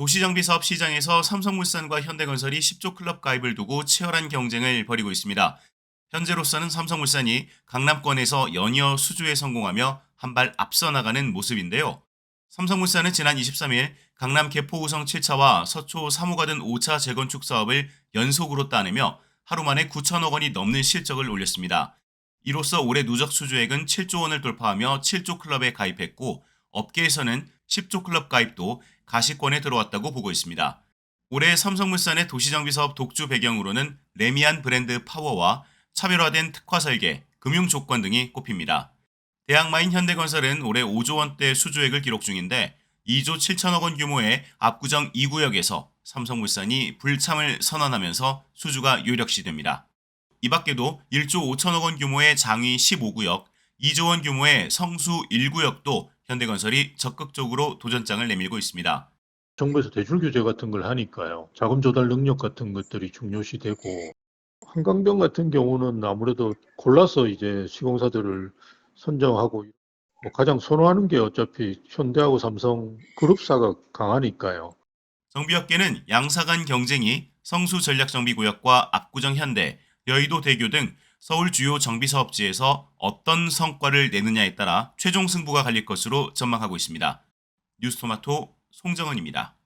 도시정비 사업 시장에서 삼성물산과 현대건설이 10조 클럽 가입을 두고 치열한 경쟁을 벌이고 있습니다. 현재로서는 삼성물산이 강남권에서 연이어 수주에 성공하며 한 발 앞서 나가는 모습인데요. 삼성물산은 지난 23일 강남 개포우성 7차와 서초 3호가든 5차 재건축 사업을 연속으로 따내며 하루 만에 9천억 원이 넘는 실적을 올렸습니다. 이로써 올해 누적 수주액은 7조 원을 돌파하며 7조 클럽에 가입했고 업계에서는 10조 클럽 가입도 가시권에 들어왔다고 보고 있습니다. 올해 삼성물산의 도시정비 사업 독주 배경으로는 레미안 브랜드 파워와 차별화된 특화 설계, 금융 조건 등이 꼽힙니다. 대학마인 현대건설은 올해 5조 원대 수주액을 기록 중인데 2조 7천억 원 규모의 압구정 2구역에서 삼성물산이 불참을 선언하면서 수주가 요력시됩니다. 이 밖에도 1조 5천억 원 규모의 장위 15구역, 2조 원 규모의 성수 1구역도 현대건설이 적극적으로 도전장을 내밀고 있습니다. 정부에서 대출 규제 같은 걸 하니까요. 자금 조달 능력 같은 것들이 중요시 되고 한강변 같은 경우는 아무래도 골라서 이제 시공사들을 선정하고 뭐 가장 선호하는 게 어차피 현대하고 삼성 그룹사가 강하니까요. 정비업계는 양사 간 경쟁이 성수 전략정비구역과 압구정 현대, 여의도 대교 등 서울 주요 정비사업지에서 어떤 성과를 내느냐에 따라 최종 승부가 갈릴 것으로 전망하고 있습니다. 뉴스토마토 송정은입니다.